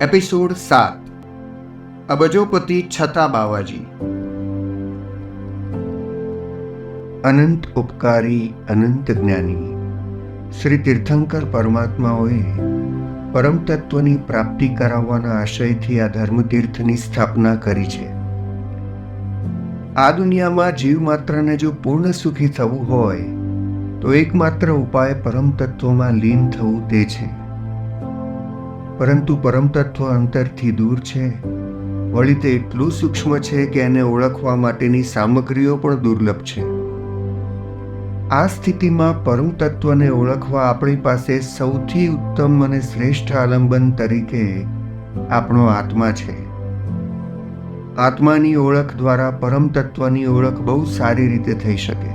Episode સાત. અબજોપતિ છતા બાવાજી. અનંત ઉપકારી, અનંત જ્ઞાની. શ્રી તીર્થંકર પરમાત્માઓએ પરમ તત્વની પ્રાપ્તિ કરાવવાના આશયથી આ ધર્મતીર્થની સ્થાપના કરી છે. આ દુનિયામાં જીવ માત્રને જો પૂર્ણ સુખી થવું હોય, તો એકમાત્ર ઉપાય પરમ તત્વમાં લીન થવું તે છે. પરંતુ પરમતત્વ અંતરથી દૂર છે. વળી તે એટલું સૂક્ષ્મ છે કે એને ઓળખવા માટેની સામગ્રીઓ પણ દુર્લભ છે. આ સ્થિતિમાં પરમ તત્વને ઓળખવા આપણી પાસે સૌથી ઉત્તમ અને શ્રેષ્ઠ આલંબન તરીકે આપણો આત્મા છે. આત્માની ઓળખ દ્વારા પરમ તત્વની ઓળખ બહુ સારી રીતે થઈ શકે.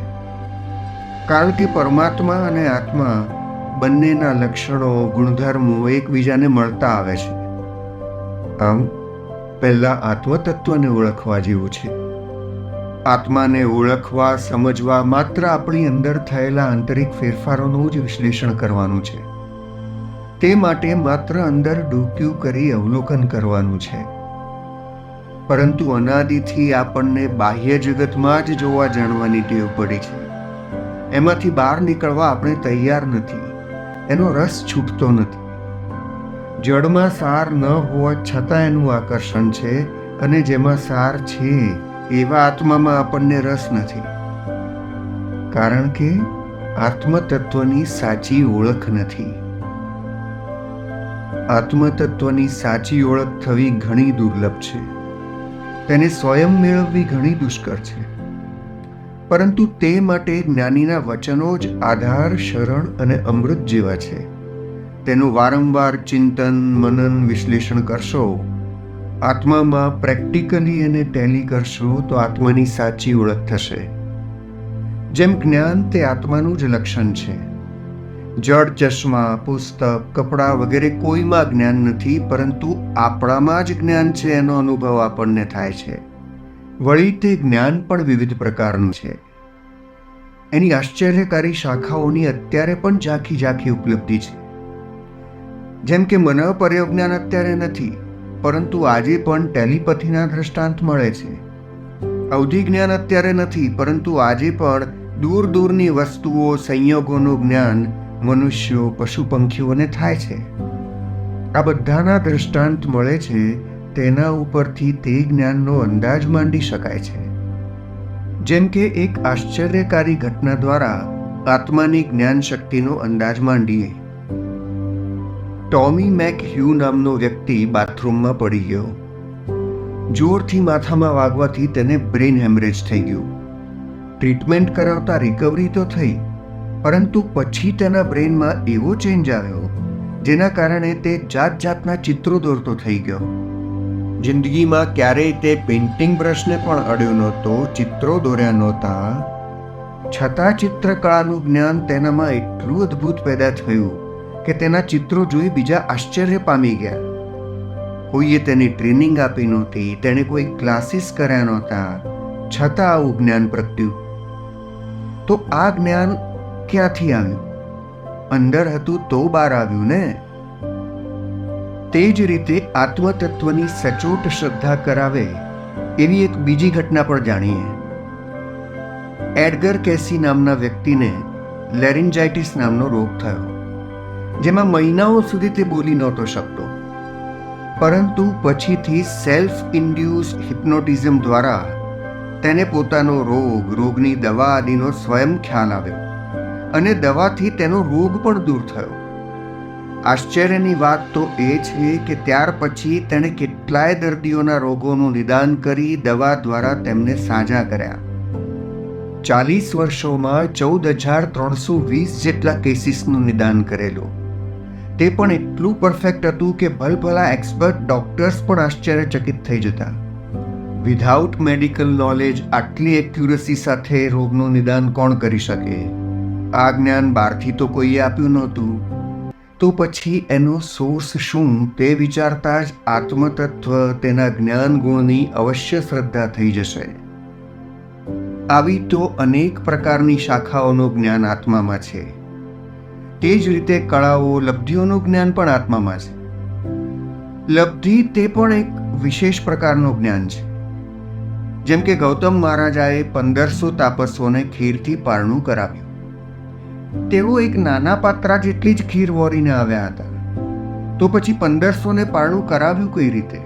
કારણ કે પરમાત્મા અને આત્મા બંનેના લક્ષણો, ગુણધર્મો એકબીજાને મળતા આવે છે. આમ, પહેલાં આત્મતત્વને ઓળખવા જેવું છે. આત્માને ઓળખવા, સમજવા માત્ર આપણી અંદર થયેલા આંતરિક ફેરફારોનું જ વિશ્લેષણ કરવાનું છે. તે માટે માત્ર અંદર ડૂક્યું કરી અવલોકન કરવાનું છે. પરંતુ અનાદિથી આપણને બાહ્ય જગતમાં જ જોવા જાણવાની ટેવ પડી છે. એમાંથી બહાર નીકળવા આપણે તૈયાર નથી. એનો રસ છૂટતો નથી. જળમાં સાર ન હોવા છતાં એનું આકર્ષણ છે અને જેમાં સાર છે એવા આત્મામાં આપણને રસ નથી. કારણ કે આત્મતત્વની સાચી ઓળખ નથી. આત્મતત્વની સાચી ઓળખ થવી ઘણી દુર્લભ છે. તેને સ્વયં મેળવવી ઘણી દુષ્કર છે. પરંતુ તે માટે જ્ઞાનીના વચનો જ આધાર, શરણ અને અમૃત જેવા છે. તેનું વારંવાર ચિંતન, મનન, વિશ્લેષણ કરશો. આત્મામાં પ્રેક્ટિકલી અને ટેલી કરશો તો આત્માની સાચી ઓળખ થશે. જેમ જ્ઞાન તે આત્માનું જ લક્ષણ છે. જળ, ચશ્મા, પુસ્તક, કપડાં વગેરે કોઈમાં જ્ઞાન નથી, પરંતુ આપણામાં જ જ્ઞાન છે, એનો અનુભવ આપણને થાય છે. વળી તે જ્ઞાન પણ વિવિધ પ્રકારનું છે. એની આશ્ચર્યકારી શાખાઓની અત્યારે પણ ઝાંખી ઝાંખી ઉપલબ્ધિ છે. જેમ કે મનઃ પર્યજ્ઞાન અત્યારે નથી, પરંતુ આજે પણ ટેલિપથીના દ્રષ્ટાંત મળે છે. અવધિ જ્ઞાન અત્યારે નથી, પરંતુ આજે પણ દૂર દૂરની વસ્તુઓ, સંયોગોનું જ્ઞાન મનુષ્યો, પશુ પંખીઓને થાય છે. આ બધાના દ્રષ્ટાંત મળે છે તેના ઉપરથી તે જ્ઞાનનો અંદાજ માંડી શકાય છે. જેમ કે એક આશ્ચર્યકારી ઘટના દ્વારા આત્માની જ્ઞાન શક્તિનો અંદાજ માંડીએ. ટોમી મેક હ્યુ નામનો વ્યક્તિ બાથરૂમમાં પડી ગયો. જોરથી માથામાં વાગવાથી તેને બ્રેન હેમરેજ થઈ ગયું. ટ્રીટમેન્ટ કરાવતા રિકવરી તો થઈ, પરંતુ પછી તેના બ્રેનમાં એવો ચેન્જ આવ્યો, જેના કારણે તે જાત જાતના ચિત્રો દોરતો થઈ ગયો. જિંદગીમાં ક્યારેય તે પેઇન્ટિંગ બ્રશને પણ અડ્યો નહોતો, ચિત્રો દોર્યા નહોતા. છતાં ચિત્રકળાનું જ્ઞાન તેનામાં એટલું અદ્ભુત પેદા થયું કે તેના ચિત્રો જોઈ બીજા આશ્ચર્ય પામી ગયા. કોઈએ તેની ટ્રેનિંગ આપી નહોતી, તેણે કોઈ ક્લાસીસ કર્યા નહોતા. છતાં આવું જ્ઞાન પ્રગટ્યું. તો આ જ્ઞાન ક્યાંથી આવ્યું? અંદર હતું તો બહાર આવ્યું ને? તે જ રીતે આત્મતત્વની સચોટ શ્રદ્ધા કરાવે, એવી એક બીજી ઘટના પણ જાણીએ. એડગર કેસી નામના વ્યક્તિને લેરિન્જાઇટિસ નામનો રોગ થયો, જેમાં મહિનાઓ સુધી તે બોલી નહોતો શકતો. પરંતુ પછીથી સેલ્ફ ઇન્ડ્યુસ હિપ્નોટિઝમ દ્વારા તેને પોતાનો રોગ, રોગની દવા આદિનો સ્વયં ખ્યાલ આવ્યો અને દવાથી તેનો રોગ પણ દૂર થયો. આશ્ચર્યની વાત તો એ છે કે ત્યાર પછી તેણે કેટલાય દર્દીઓના રોગોનું નિદાન કરી દવા દ્વારા તેમને સાજા કર્યા. ચાલીસ વર્ષોમાં ચૌદ હજાર ત્રણસો વીસ જેટલા કેસીસનું નિદાન કરેલું. તે પણ એટલું પરફેક્ટ હતું કે ભલભલા એક્સપર્ટ ડોક્ટર્સ પણ આશ્ચર્યચકિત થઈ જતા. વિધાઉટ મેડિકલ નોલેજ આટલી એક્યુરસી સાથે રોગનું નિદાન કોણ કરી શકે? આ જ્ઞાન બહારથી તો કોઈએ આપ્યું નહોતું. તો પછી એનો સોર્સ શું તે વિચારતા જ આત્મતત્વ, તેના જ્ઞાન ગુણની અવશ્ય શ્રદ્ધા થઈ જશે. આવી તો અનેક પ્રકારની શાખાઓનું જ્ઞાન આત્મામાં છે. તે જ રીતે કળાઓ, લબ્ધિઓનું જ્ઞાન પણ આત્મામાં છે. લબ્ધિ તે પણ એક વિશેષ પ્રકારનું જ્ઞાન છે. જેમ કે ગૌતમ મહારાજાએ પંદરસો તાપસોને ખીરથી પારણું કરાવ્યું. તેઓ એક નાના પાત્રા જેટલી જ ખીર વોરીને આવ્યા હતા. તો પછી પંદરસોને પારણું કરાવ્યું કઈ રીતે?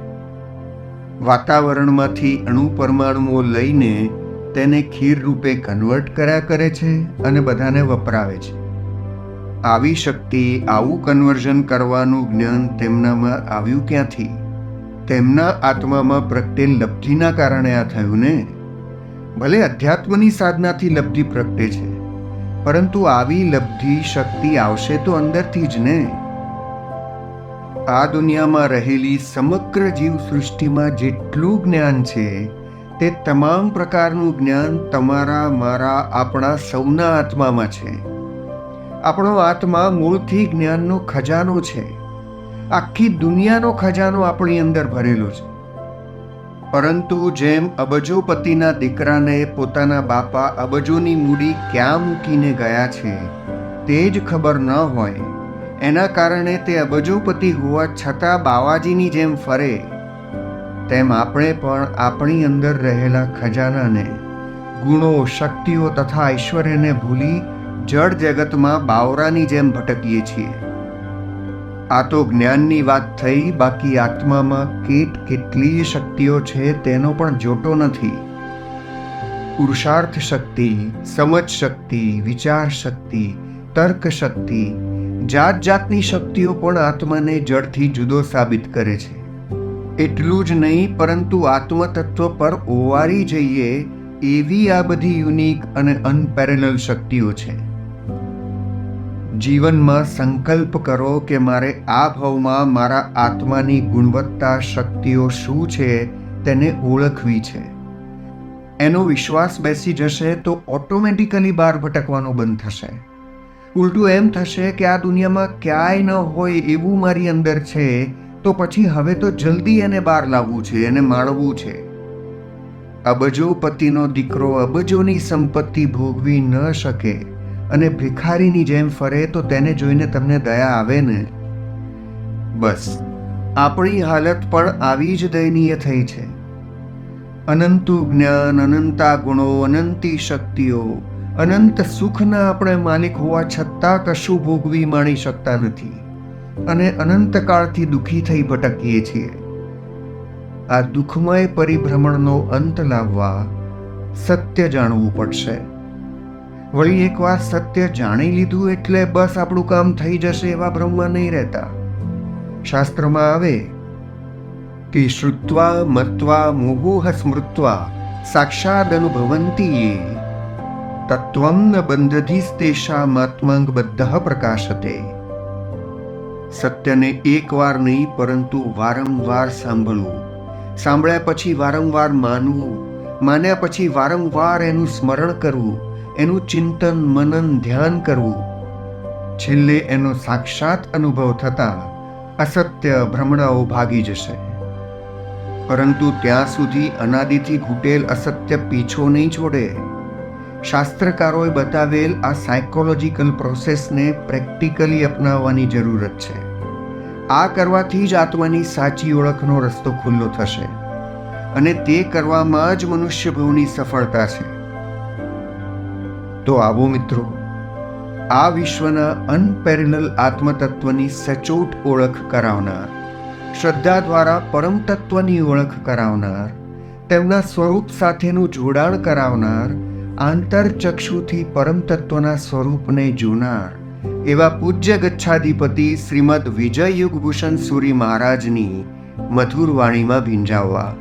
વાતાવરણમાંથી અણુ પરમાણુઓ લઈને તેને ખીર રૂપે કન્વર્ટ કર્યા કરે છે અને બધાને વપરાવે છે. આવી શક્તિ, આવું કન્વર્ઝન કરવાનું જ્ઞાન તેમનામાં આવ્યું ક્યાંથી? તેમના આત્મામાં પ્રગટેલ લબ્ધિના કારણે આ થયું ને? ભલે અધ્યાત્મની સાધનાથી લબ્ધિ પ્રગટે છે પરંતુ આવી લબ્ધિ શક્તિ આવશે તો અંદરથી જ ને? આ દુનિયામાં રહેલી સમગ્ર જીવ સૃષ્ટિમાં જેટલું જ્ઞાન છે, તે તમામ પ્રકારનું જ્ઞાન તમારા, મારા, આપણા સૌના આત્મામાં છે. આપણો આત્મા મૂળથી જ્ઞાનનો ખજાનો છે. આખી દુનિયાનો ખજાનો આપણી અંદર ભરેલો છે. પરંતુ જેમ અબજોપતિના દીકરાને પોતાના બાપા અબજોની મૂડી ક્યાં મૂકીને ગયા છે, તે જ ખબર ન હોય. એના કારણે તે અબજોપતિ હોવા છતાં બાવાજીની જેમ ફરે. તેમ આપણે પણ આપણી અંદર રહેલા ખજાનાને, ગુણો, શક્તિઓ તથા ઐશ્વર્યને ભૂલી જળ જગતમાં બાવરાની જેમ ભટકીએ છીએ. આ તો જ્ઞાનની વાત થઈ, બાકી આત્મામાં કેટ કેટલી શક્તિઓ છે તેનો પણ જોટો નથી. પુરુષાર્થ શક્તિ, સમજ શક્તિ, વિચાર શક્તિ, તર્ક શક્તિ જાત જાતની શક્તિઓ પણ આત્માને જડથી જુદો સાબિત કરે છે. એટલું જ નહીં, પરંતુ આત્મતત્વ પર ઓવારી જઈએ એવી આ બધી યુનિક અને અનપેરેલલ શક્તિઓ છે. જીવનમાં સંકલ્પ કરો કે મારે આ ભાવમાં મારા આત્માની ગુણવત્તા શક્તિઓ શું છે તેને ઓળખવી છે. એનો વિશ્વાસ બેસી જશે તો ઓટોમેટિકલી બહાર ભટકવાનો બંધ થશે. ઉલટું એમ થશે કે આ દુનિયામાં ક્યાંય ન હોય એવું મારી અંદર છે, તો પછી હવે તો જલ્દી એને બહાર લાવવું છે, એને માણવું છે. અબજો પતિનો દીકરો અબજોની સંપત્તિ ભોગવી ન શકે. અને ભિખારીની જેમ ફરે તો તેને જોઈને તમને દયા આવે ને? બસ. આપણી હાલત પણ આવી જ દયનીય થઈ છે. અનંતુ જ્ઞાન, અનંતા ગુણો, અનંતી શક્તિઓ, અનંત સુખના આપણે માલિક હોવા છતાં કશું ભોગવી માણી શકતા નથી અને અનંત કાળથી દુઃખી થઈ ભટકીએ છીએ. આ દુઃખમય પરિભ્રમણનો અંત લાવવા સત્ય જાણવું પડશે. વળી એકવાર સત્ય જાણી લીધું એટલે બસ આપણું કામ થઈ જશે એવા ભ્રમમાં નહીં રહેતા. શાસ્ત્રમાં આવે કે શ્રુત્વા મત્વા મોહોહ સ્મૃત્વા સાક્ષાદ અનુભવંતી તત્વમ ન બંધધિસ્તેષામાત્માંગ બદ્ધ પ્રકાશતે. સત્યને એકવાર નહીં, પરંતુ વારંવાર સાંભળવું. સાંભળ્યા પછી વારંવાર માનવું. માન્યા પછી વારંવાર એનું સ્મરણ કરવું. એનું ચિંતન, મનન, ધ્યાન કરવું. છેલ્લે એનો સાક્ષાત અનુભવ થતાં અસત્ય ભ્રમણાઓ ભાગી જશે. પરંતુ ત્યાં સુધી અનાદિથી ઘૂટેલ અસત્ય પીછો નહીં છોડે. શાસ્ત્રકારોએ બતાવેલ આ સાયકોલોજીકલ પ્રોસેસને પ્રેક્ટિકલી અપનાવવાની જરૂરત છે. આ કરવાથી જ આત્માની સાચી ઓળખનો રસ્તો ખુલ્લો થશે. અને તે કરવામાં જ મનુષ્યભવની સફળતા છે. તો આવો મિત્રો. આ વિશ્વના અનપેરેલલ આત્મતત્વની સચોટ ઓળખ કરાવનાર, શ્રદ્ધા દ્વારા પરમ તત્વની ઓળખ કરાવનાર, તેમના સ્વરૂપ સાથેનું જોડાણ કરાવનાર, આંતરચક્ષુથી પરમ તત્વના સ્વરૂપને જોનાર એવા પૂજ્ય ગચ્છાધિપતિ શ્રીમદ વિજય યુગભૂષણ સુરી મહારાજની મધુર વાણીમાં ભીંજાવવા